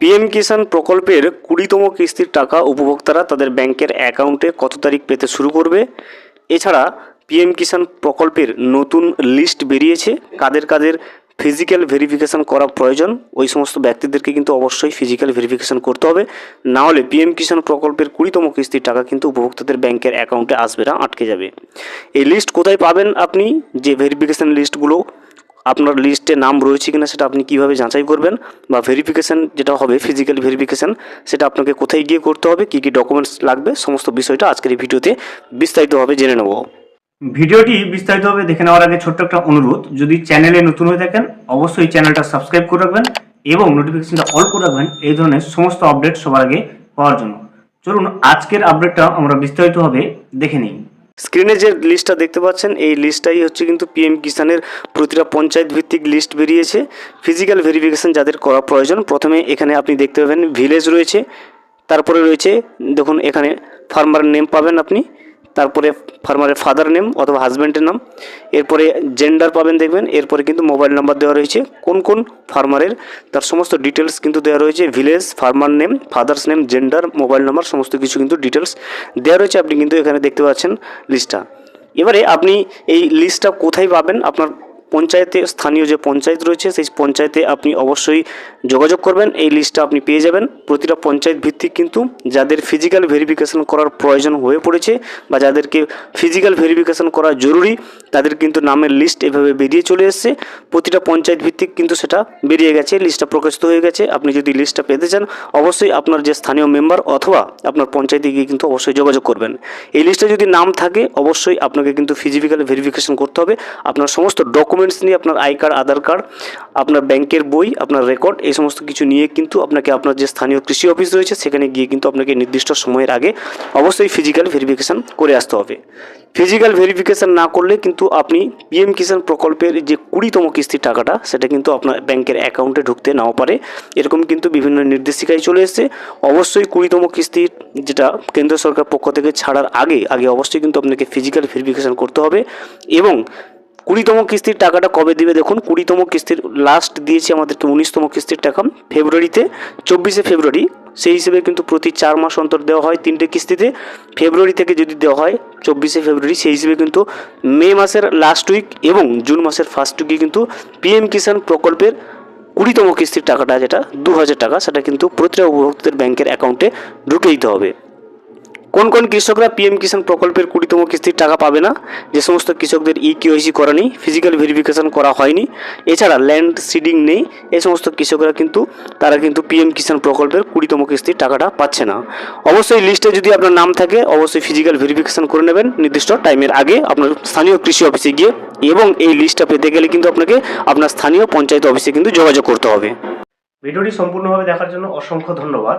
PM কিষাণ প্রকল্পের কুড়িতম কিস্তির টাকা উপভোক্তারা তাদের ব্যাংকের অ্যাকাউন্টে কত তারিখ পেতে শুরু করবে? এছাড়া পিএম কিষাণ প্রকল্পের নতুন লিস্ট বেরিয়েছে। কাদের কাদের ফিজিক্যাল ভেরিফিকেশান করা প্রয়োজন, ওই সমস্ত ব্যক্তিদেরকে কিন্তু অবশ্যই ফিজিক্যাল ভেরিফিকেশান করতে হবে। না হলে পিএম কিষাণ প্রকল্পের কুড়িতম কিস্তির টাকা কিন্তু উপভোক্তাদের ব্যাংকের অ্যাকাউন্টে আসবে না, আটকে যাবে। এই লিস্ট কোথায় পাবেন আপনি? যে ভেরিফিকেশন লিস্টগুলো আপনার লিস্টে নাম রয়েছে কিনা সেটা আপনি কীভাবে যাচাই করবেন বা ভেরিফিকেশান যেটা হবে ফিজিক্যাল ভেরিফিকেশান সেটা আপনাকে কোথায় গিয়ে করতে হবে, কী কী ডকুমেন্টস লাগবে, সমস্ত বিষয়টা আজকের এই ভিডিওতে বিস্তারিতভাবে জেনে নেব। ভিডিওটি বিস্তারিতভাবে দেখে নেওয়ার আগে ছোট্ট একটা অনুরোধ, যদি চ্যানেলে নতুন হয়ে থাকেন, অবশ্যই চ্যানেলটা সাবস্ক্রাইব করে রাখবেন এবং নোটিফিকেশনটা অল করে রাখবেন, এই ধরনের সমস্ত আপডেট সবার আগে পাওয়ার জন্য। চলুন, আজকের আপডেটটা আমরা বিস্তারিতভাবে দেখে নিই। স্ক্রিনে যে লিস্টটা দেখতে পাচ্ছেন, এই লিস্টটাই হচ্ছে কিন্তু পিএম কিষানের প্রতিটা পঞ্চায়েত ভিত্তিক লিস্ট বেরিয়েছে। ফিজিক্যাল ভেরিফিকেশান যাদের করা প্রয়োজন, প্রথমে এখানে আপনি দেখতে পাবেন ভিলেজ রয়েছে, তারপরে রয়েছে, দেখুন এখানে ফার্মার নেম পাবেন আপনি। তারপরে ফার্মারের ফাদার নেম অথবা হাজব্যান্ডের নাম। এরপরে জেন্ডার পাবেন দেখবেন, এরপরে কিন্তু মোবাইল নাম্বার দেওয়া রয়েছে। কোন কোন ফার্মারের, তার সমস্ত ডিটেলস কিন্তু দেওয়া রয়েছে। Village farmer name father's name gender mobile number সমস্ত কিছু কিন্তু ডিটেলস দেওয়া রয়েছে। আপনি কিন্তু এখানে দেখতে পাচ্ছেন লিস্টটা এবারে আপনি এই লিস্টটা কোথায় পাবেন? আপনার পঞ্চায়েতে, স্থানীয় যে পঞ্চায়েত রয়েছে, সেই পঞ্চায়েতে আপনি অবশ্যই যোগাযোগ করবেন। এই লিস্টটা আপনি পেয়ে যাবেন। প্রতিটা পঞ্চায়েত ভিত্তিক কিন্তু যাদের ফিজিক্যাল ভেরিফিকেশন করার প্রয়োজন হয়ে পড়েছে বা যাদেরকে ফিজিক্যাল ভেরিফিকেশন করা জরুরি তাদের কিন্তু নামের লিস্ট এভাবে বেরিয়ে চলে এসছে। প্রতিটা পঞ্চায়েত ভিত্তিক কিন্তু সেটা বেরিয়ে গেছে লিস্টটা প্রকাশিত হয়ে গেছে। আপনি যদি লিস্টটা পেতে চান, অবশ্যই আপনার যে স্থানীয় মেম্বার অথবা আপনার পঞ্চায়েতে গিয়ে কিন্তু অবশ্যই যোগাযোগ করবেন। এই লিস্টে যদি নাম থাকে, অবশ্যই আপনাকে কিন্তু ফিজিক্যাল ভেরিফিকেশন করতে হবে। আপনার সমস্ত ডকুমেন্টস নিয়ে, আপনার আই কার্ড, আধার কার্ড, আপনার ব্যাংকের বই, আপনার রেকর্ড এই সমস্ত কিছু নিয়ে কিন্তু আপনাকে আপনার যে স্থানীয় কৃষি অফিস রয়েছে, সেখানে গিয়ে কিন্তু আপনাকে নির্দিষ্ট সময়ের আগে অবশ্যই ফিজিক্যাল ভেরিফিকেশন করে আসতে হবে। ফিজিক্যাল ভেরিফিকেশান না করলে কিন্তু আপনি পিএম কিষাণ প্রকল্পের যে কুড়িতম কিস্তির টাকাটা, সেটা কিন্তু আপনার ব্যাংকের অ্যাকাউন্টে ঢুকতে নাও পারে। এরকম কিন্তু বিভিন্ন নির্দেশিকায় চলে এসেছে। অবশ্যই কুড়িতম কিস্তির যেটা কেন্দ্র সরকার পক্ষ থেকে ছাড়ার আগে আগে অবশ্যই কিন্তু আপনাকে ফিজিক্যাল ভেরিফিকেশান করতে হবে। এবং কুড়িতম কিস্তির টাকাটা কবে দিবে দেখুন, কুড়িতম কিস্তির লাস্ট দিয়েছে আমাদেরকে উনিশতম কিস্তির টাকা, ফেব্রুয়ারিতে। চব্বিশে ফেব্রুয়ারি সেই হিসেবে কিন্তু প্রতি চার মাস অন্তর দেওয়া হয় তিনটে কিস্তিতে। ফেব্রুয়ারি থেকে যদি দেওয়া হয়, চব্বিশে ফেব্রুয়ারি, সেই হিসেবে কিন্তু মে মাসের লাস্ট উইক এবং জুন মাসের ফার্স্ট উইকে কিন্তু পিএম কিষাণ প্রকল্পের কুড়িতম কিস্তির টাকাটা, যেটা দু হাজার টাকা, সেটা কিন্তু প্রতিটা উপভোক্তাদের ব্যাংকের অ্যাকাউন্টে ঢুকে দিতে হবে। কোন কোন কৃষকরা পিএম কিষাণ প্রকল্পের কুড়িতম কিস্তির টাকা পাবে না? যে সমস্ত কৃষকদের ই কেওয়াইসি করা নেই ফিজিক্যাল ভেরিফিকেশন করা হয়নি। এছাড়া ল্যান্ড সিডিং নেই। এই সমস্ত কৃষকরা কিন্তু, তারা কিন্তু পিএম কিষাণ প্রকল্পের কুড়িতম কিস্তির টাকাটা পাচ্ছে না। অবশ্যই লিস্টে যদি আপনার নাম থাকে, অবশ্যই ফিজিক্যাল ভেরিফিকেশন করে নেবেন। নির্দিষ্ট টাইমের আগে আপনার স্থানীয় কৃষি অফিসে গিয়ে এবং এই লিস্টটা পেতে গেলে কিন্তু আপনাকে আপনার স্থানীয় পঞ্চায়েত অফিসে কিন্তু যোগাযোগ করতে হবে। ভিডিওটি সম্পূর্ণভাবে দেখার জন্য অসংখ্য ধন্যবাদ।